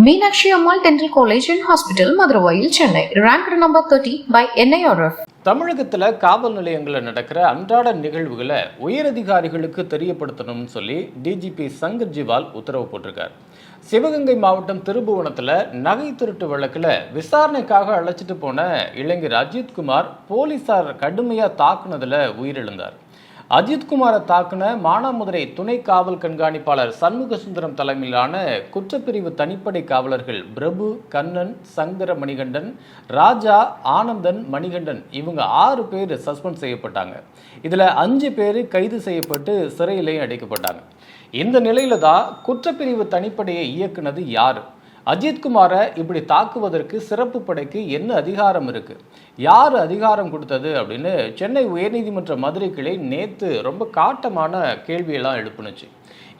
Meenakshi Ammal dental college and hospital Maduravoyal Chennai. Rank number thirty by NIRF தமிழகத்தில் காவல் நிலையங்களில் நடக்கிற அன்றாட நிகழ்வுகளை உயரதிகாரிகளுக்கு தெரியப்படுத்தணும்னு சொல்லி டிஜிபி சங்கர் ஜிவால் உத்தரவு போட்டிருக்கார். சிவகங்கை மாவட்டம் திருபுவனத்தில் நகை திருட்டு வழக்கில் விசாரணைக்காக அழைச்சிட்டு போன இளைஞர் அஜித்குமார் போலீசார் கடுமையாக தாக்குனதில் உயிரிழந்தார். அஜித்குமாரை தாக்குன மானாமதுரை துணை காவல் கண்காணிப்பாளர் சண்முக சுந்தரம் தலைமையிலான குற்றப்பிரிவு தனிப்படை காவலர்கள் பிரபு கண்ணன் சங்கர மணிகண்டன் ராஜா ஆனந்தன் மணிகண்டன் இவங்க ஆறு பேர் சஸ்பெண்ட் செய்யப்பட்டாங்க. இதில் அஞ்சு பேர் கைது செய்யப்பட்டு சிறையிலேயே அடைக்கப்பட்டாங்க. இந்த நிலையில தான் குற்றப்பிரிவு தனிப்படையை இயக்குனது யார்? அஜித்குமாரை இப்படி தாக்குவதற்கு சிறப்பு படைக்கு என்ன அதிகாரம் இருக்கு? யார் அதிகாரம் கொடுத்தது அப்படின்னு சென்னை உயர்நீதிமன்ற மதுரை கிளை நேத்து ரொம்ப காட்டமான கேள்வியெல்லாம் எழுப்புனுச்சு.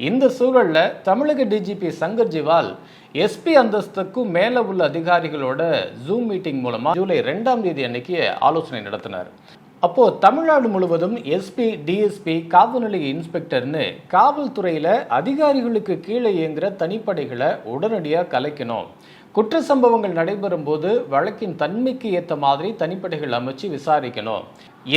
இந்த சூழல்ல தமிழக டிஜிபி சங்கர் ஜிவால் எஸ்பி அந்தஸ்துக்கும் மேலே உள்ள அதிகாரிகளோட ஜூம் மீட்டிங் மூலமா ஜூலை ரெண்டாம் தேதி அன்னைக்கு ஆலோசனை நடத்தினார். அப்போ தமிழ்நாடு முழுவதும் எஸ்பி டிஎஸ்பி காவல் நிலைய இன்ஸ்பெக்டர்னு காவல்துறையில அதிகாரிகளுக்கு கீழே இயங்குற தனிப்படைகளை உடனடியாக கலைக்கணும். குற்ற சம்பவங்கள் நடைபெறும் போது வழக்கின் தன்மைக்கு ஏற்ற மாதிரி தனிப்படைகள் அமைச்சு விசாரிக்கணும்.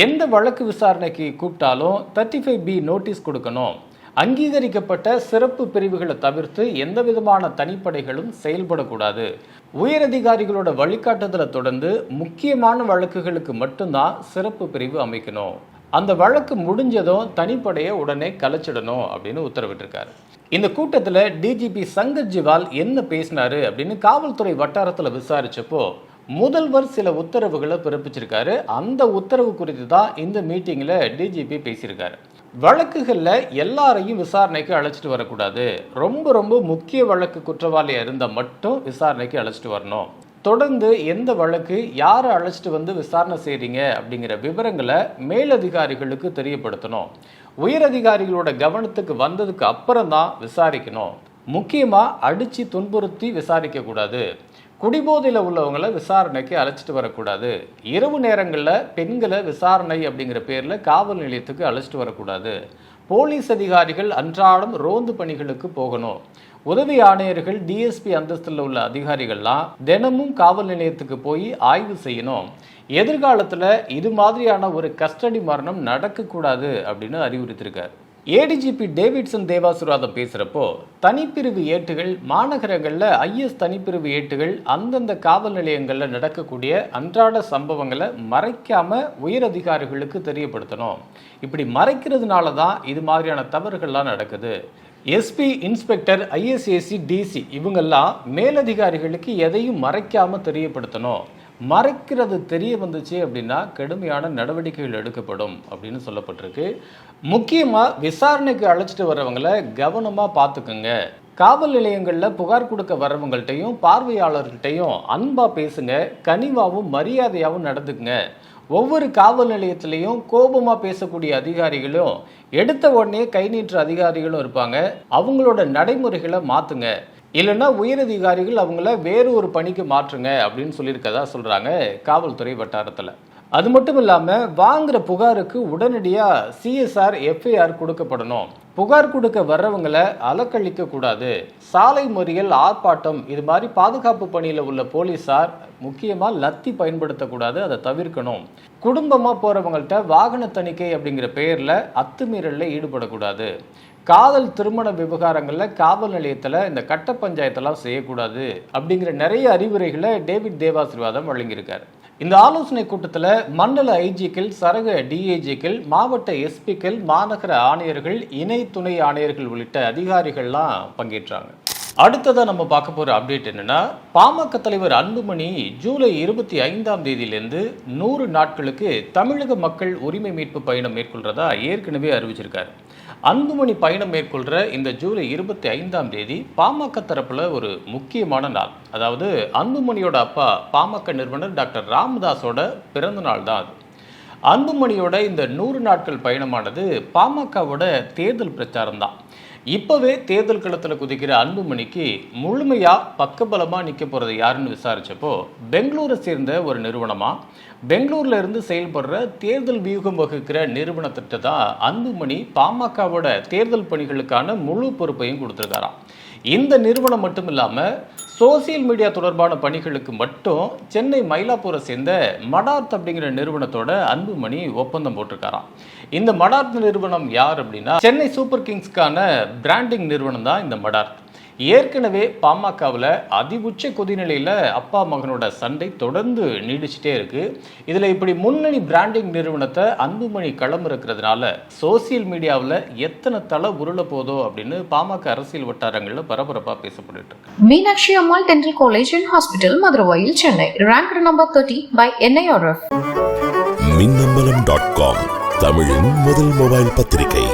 எந்த வழக்கு விசாரணைக்கு கூப்பிட்டாலும் தேர்ட்டி ஃபைவ் பி நோட்டீஸ் கொடுக்கணும். அங்கீகரிக்கப்பட்ட சிறப்பு பிரிவுகளை தவிர்த்து எந்த விதமான தனிப்படைகளும் செயல்படக்கூடாது. உயரதிகாரிகளோட வழிகாட்டுதலை தொடர்ந்து முக்கியமான வழக்குகளுக்கு மட்டும்தான் சிறப்பு பிரிவு அமைக்கணும். அந்த வழக்கு முடிஞ்சதும் தனிப்படையை உடனே கலைச்சிடணும் அப்படின்னு உத்தரவிட்டிருக்காரு. இந்த கூட்டத்தில் டிஜிபி சங்கர் ஜிவால் என்ன பேசினாரு அப்படின்னு காவல்துறை வட்டாரத்தில் விசாரிச்சப்போ முதல்வர் சில உத்தரவுகளை பிறப்பிச்சிருக்காரு. அந்த உத்தரவு குறித்து தான் இந்த மீட்டிங்கில் டிஜிபி பேசியிருக்காரு. வழக்குகளில் எல்லாரையும் விசாரணைக்கு அழைச்சிட்டு வரக்கூடாது. ரொம்ப ரொம்ப முக்கிய வழக்கு குற்றவாளியாக இருந்தால் மட்டும் விசாரணைக்கு அழைச்சிட்டு வரணும். தொடர்ந்து எந்த வழக்கு யாரை அழைச்சிட்டு வந்து விசாரணை செய்கிறீங்க அப்படிங்கிற விவரங்களை மேலதிகாரிகளுக்கு தெரியப்படுத்தணும். உயரதிகாரிகளோட கவனத்துக்கு வந்ததுக்கு அப்புறம் தான் விசாரிக்கணும். முக்கியமாக அடித்து துன்புறுத்தி விசாரிக்கக்கூடாது. குடிபோதையில் உள்ளவங்களை விசாரணைக்கு அழைச்சிட்டு வரக்கூடாது. இரவு நேரங்களில் பெண்களை விசாரணை அப்படிங்கிற பேரில் காவல் நிலையத்துக்கு அழைச்சிட்டு வரக்கூடாது. போலீஸ் அதிகாரிகள் அன்றாடம் ரோந்து பணிகளுக்கு போகணும். உதவி ஆணையர்கள் டிஎஸ்பி அந்தஸ்தில் உள்ள அதிகாரிகள்லாம் தினமும் காவல் நிலையத்துக்கு போய் ஆய்வு செய்யணும். எதிர்காலத்தில் இது மாதிரியான ஒரு கஸ்டடி மரணம் நடக்கக்கூடாது அப்படின்னு அறிவுறுத்திருக்கார். ஏடிஜிபி டேவிட்சன் தேவாசுராதம் பேசுகிறப்போ தனிப்பிரிவு ஏட்டுகள் மாநகரங்களில் ஐஎஸ் தனிப்பிரிவு ஏட்டுகள் அந்தந்த காவல் நிலையங்களில் நடக்கக்கூடிய அன்றாட சம்பவங்களை மறைக்காமல் உயர் அதிகாரிகளுக்கு தெரியப்படுத்தணும். இப்படி மறைக்கிறதுனால தான் இது மாதிரியான தவறுகள்லாம் நடக்குது. எஸ்பி இன்ஸ்பெக்டர் ஐஎஸ்ஏசி டிசி இவங்கெல்லாம் மேலதிகாரிகளுக்கு எதையும் மறைக்காமல் தெரியப்படுத்தணும். மறைக்கிறது தெரிய வந்துச்சு அப்படின்னா கடுமையான நடவடிக்கைகள் எடுக்கப்படும் அப்படின்னு சொல்லப்பட்டிருக்கு. முக்கியமாக விசாரணைக்கு அழைச்சிட்டு வர்றவங்கள கவனமாக பார்த்துக்குங்க. காவல் நிலையங்களில் புகார் கொடுக்க வர்றவங்கள்ட்டையும் பார்வையாளர்கிட்டையும் அன்பாக பேசுங்க. கனிவாகவும் மரியாதையாகவும் நடந்துக்குங்க. ஒவ்வொரு காவல் நிலையத்திலையும் கோபமாக பேசக்கூடிய அதிகாரிகளும் எடுத்த உடனே கை நீட்டுற அதிகாரிகளும் இருப்பாங்க. அவங்களோட நடைமுறைகளை மாற்றுங்க இல்லைன்னா உயரதிகாரிகள் அவங்கள வேறு ஒரு பணிக்கு மாற்றுங்க அப்படின்னு சொல்லியிருக்கதா சொல்கிறாங்க காவல்துறை வட்டாரத்தில். அது மட்டும் இல்லாமல் வாங்குற புகாருக்கு உடனடியாக சிஎஸ்ஆர் எஃப்ஐஆர் கொடுக்கப்படணும். புகார் கொடுக்க வர்றவங்களை அலக்கழிக்க கூடாது சாலை மறியல் ஆர்ப்பாட்டம் இது மாதிரி பாதுகாப்பு பணியில் உள்ள போலீஸார் முக்கியமாக லத்தி பயன்படுத்தக்கூடாது அதை தவிர்க்கணும். குடும்பமாக போகிறவங்கள்ட்ட வாகன தணிக்கை அப்படிங்கிற பெயரில் அத்துமீறலில் ஈடுபடக்கூடாது. காதல் திருமண விவகாரங்களில் காவல் நிலையத்தில் இந்த கட்ட பஞ்சாயத்தெல்லாம் செய்யக்கூடாது அப்படிங்கிற நிறைய அறிவுரைகளை டேவிட் தேவாசிர்வாதம் வழங்கியிருக்காரு. இந்த ஆலோசனை கூட்டத்தில் மண்டல ஐஜிக்கள் சரக டிஐஜிக்கள் மாவட்ட எஸ்பிக்கள் மாநகர ஆணையர்கள் இணை துணை ஆணையர்கள் உள்ளிட்ட அதிகாரிகள்லாம் பங்கேற்றாங்க. அடுத்ததாக நம்ம பார்க்க போகிற அப்டேட் என்னென்னா பாமக தலைவர் அன்புமணி ஜூலை இருபத்தி ஐந்தாம் தேதியிலேருந்து நூறு நாட்களுக்கு தமிழக மக்கள் உரிமை மீட்பு பயணம் மேற்கொள்றதா ஏற்கனவே அறிவிச்சிருக்காரு. அன்புமணி பயணம் மேற்கொள்கிற இந்த ஜூலை இருபத்தி ஐந்தாம் தேதி பாமக தரப்பில் ஒரு முக்கியமான நாள். அதாவது அன்புமணியோட அப்பா பாமக நிறுவனர் டாக்டர் ராமதாஸோட பிறந்த நாள் தான் அது. அன்புமணியோட இந்த நூறு நாட்கள் பயணமானது பாமகவோட தேர்தல் பிரச்சாரம் தான். இப்போவே தேர்தல் களத்தில் குதிக்கிற அன்புமணிக்கு முழுமையாக பக்கபலமாக நிற்க போகிறது யாருன்னு விசாரித்தப்போ பெங்களூரை சேர்ந்த ஒரு நிறுவனமாக பெங்களூர்ல இருந்து செயல்படுற தேர்தல் வியூகம் வகுக்கிற நிறுவனத்திட்ட தான் அன்புமணி பாமகவோட தேர்தல் பணிகளுக்கான முழு பொறுப்பையும் கொடுத்துருக்காராம். இந்த நிறுவனம் மட்டும் இல்லாமல் சோசியல் மீடியா தொடர்பான பணிகளுக்கு மட்டும் சென்னை மயிலாப்பூரை சேர்ந்த மடார்த் அப்படிங்கிற நிறுவனத்தோட அன்புமணி ஒப்பந்தம் போட்டிருக்காராம். இந்த மடார்த் நிறுவனம் யார் அப்படின்னா சென்னை சூப்பர் கிங்ஸ்க்கான பிராண்டிங் நிறுவனம் தான் இந்த மடார்த். ஏற்கனவே பாமகவில் அதிஉச்ச கொதிநிலையில் அப்பா மகனோட சண்டை தொடர்ந்து நீடிச்சிட்டே இருக்கு இதில் இப்படி முன்னணி பிராண்டிங் நிறுவனத்தை அன்புமணி களமிறக்கிறதுனால சோசியல் மீடியாவில் எத்தனை தலை உருள போதோ அப்படின்னு பாமக அரசியல் வட்டாரங்களில் பரபரப்பாக பேசப்பட்டு இருக்கு Meenakshi Ammal Dental College and Hospital, Madurai, Chennai. Ranked number 30 by NIRF. Minnambalam dot com தமிழின் முதல் மொபைல் பத்திரிகை